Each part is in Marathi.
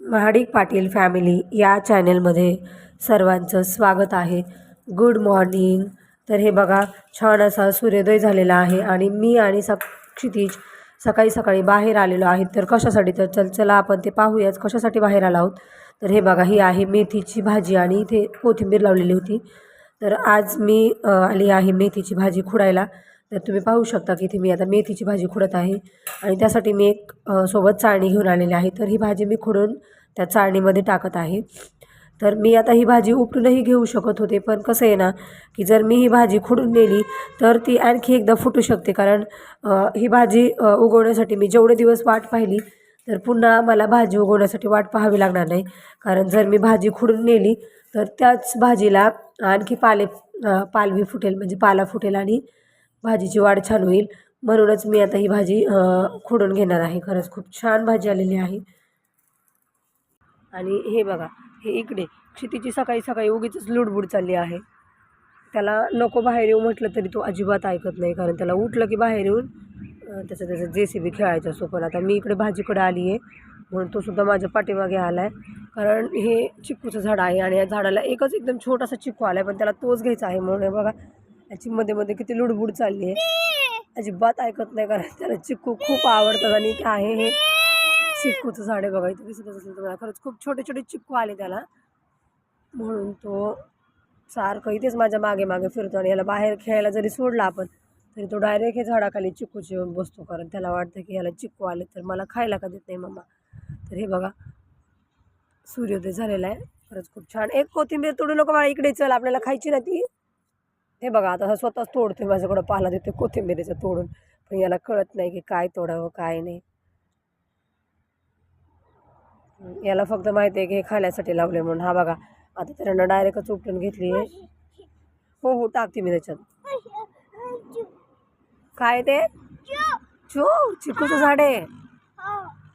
महाडिक पाटील फॅमिली या चॅनेलमध्ये सर्वांचं स्वागत आहे. Good morning. तर हे बघा छान असा सूर्योदय झालेला आहे आणि मी आणि सक क्षितिज सकाळी सकाळी बाहेर आलेलो आहे. तर कशासाठी? तर चल चला आपण ते पाहूयाच कशासाठी बाहेर आलो आहोत. तर हे बघा ही आहे मेथीची भाजी आणि इथे कोथिंबीर लावलेली होती. तर आज मी आली आहे मेथीची भाजी खुडायला. तर तुम्ही पाहू शकता की इथे मी आता मेथीची भाजी खुडत आहे. आणि त्यासाठी मी एक सोबत चाळणी घेऊन आलेली आहे. तर ही भाजी मी खुडून त्या चाळणीमध्ये टाकत आहे. तर मी आता ही भाजी उपटूनही घेऊ शकत होते पण कसं आहे ना की जर मी ही भाजी खुडून नेली तर ती आणखी एकदा फुटू शकते. कारण ही भाजी उगवण्यासाठी मी जेवढे दिवस वाट पाहिली तर पुन्हा मला भाजी उगवण्यासाठी वाट पाहावी लागणार नाही. कारण जर मी भाजी खुडून नेली तर त्याच भाजीला आणखी पाले पालवी फुटेल म्हणजे पाला फुटेल आणि भाजीची वाढ छान होईल. म्हणूनच मी आता ही भाजी खोडून घेणार आहे. खरंच खूप छान भाजी आलेली आहे. आणि हे बघा हे इकडे क्षितीची सकाळी सकाळी उगीच लुडबुड चालली आहे. त्याला नको बाहेर येऊ म्हटलं तरी तो अजिबात ऐकत नाही कारण त्याला उठलं की बाहेर येऊन त्याचं त्याचं जे सी बी खेळायचं असो पण आता मी इकडे भाजीकडे आली आहे म्हणून तो सुद्धा माझ्या पाठीमागे आला आहे कारण हे चिक्कूचं झाड आहे आणि या झाडाला एकच एकदम छोटासा चिक्कू आला आहे पण त्याला तोच घ्यायचा आहे. म्हणून बघा याची मध्ये मध्ये किती लुडबुड चालली आहे. अजिबात ऐकत नाही कारण त्याला चिक्कू खूप आवडतात आणि ते आहे हे चिक्कूचं झाड बघा इथे दिसत असेल तुम्हाला. खरंच खूप छोटे छोटे चिक्कू आले त्याला. म्हणून तो सारखं इथेच माझ्या मागे मागे फिरतो आणि याला बाहेर खेळायला जरी सोडला आपण तरी तो डायरेक्ट हे झाडाखाली चिक्कूची येऊन बसतो. कारण त्याला वाटतं की याला चिक्कू आले तर मला खायला का देत नाही मम्मा तर हे बघा सूर्योदय झालेला आहे. खरंच खूप छान. एक कोथिंबीर तोडू नको मला इकडे चल आपल्याला खायची ना ती. हे बघा आता स्वतःच तोडतोय माझ्याकडं पाला देतोय कोथिंबीरीचं तोडून. पण याला कळत नाही की काय तोडावं काय नाही. याला फक्त माहिती आहे की हे खाण्यासाठी लावले म्हणून. हा बघा आता त्यानं डायरेक्टच उपटून घेतली आहे. हो हो टाकते मी त्याच्यात. काय ते? चो चिकूचं झाड आहे.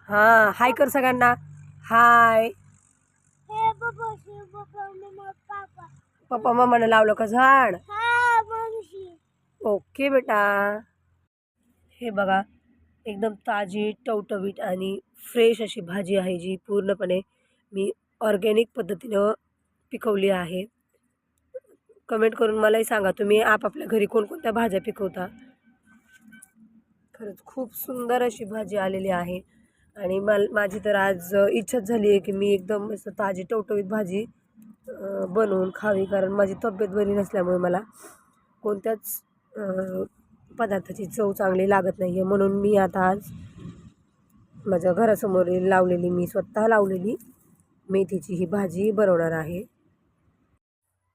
हां हाय कर सगळ्यांना. हाय. पप्पा मम्माने लावलं का झाड? ओके बेटा. हे बघा एकदम ताजी टवटवीट आणि फ्रेश अशी भाजी आहे जी पूर्णपणे मी ऑर्गॅनिक पद्धतीनं पिकवली आहे. कमेंट करून मलाही सांगा तुम्ही आपापल्या घरी कोणकोणत्या भाज्या पिकवता? खरंच खूप सुंदर अशी भाजी आलेली आहे आणि मल माझी तर आज इच्छाच झाली आहे की मी एकदम असं ताजी टवटवीत भाजी बनवून खावी कारण माझी तब्येत बरी नसल्यामुळे मला कोणत्याच पदार्थाची चव चांगली लागत नाही आहे म्हणून मी आता आज माझ्या घरासमोर लावलेली मी स्वतः लावलेली मेथीची ही भाजी बनवणार आहे.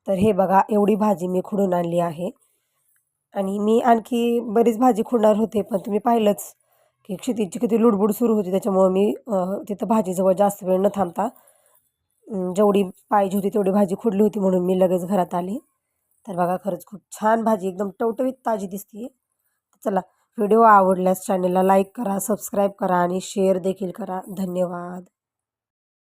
तर हे बघा एवढी भाजी मी खुडून आणली आहे. आणि मी आणखी बरीच भाजी खुडणार होते पण तुम्ही पाहिलंच की क्षितीची किती लुडबुड सुरू होती. त्याच्यामुळं मी तिथं भाजीजवळ जास्त वेळ न थांबता जेवढी पाहिजे होती तेवढी भाजी खुडली होती म्हणून मी लगेच घरात आली. तर बघा खरंच खूप छान भाजी एकदम टवटवीत ताजी दिसते चला व्हिडिओ आवडल्यास चॅनलला लाईक करा सबस्क्राईब करा आणि शेअर देखील करा. धन्यवाद.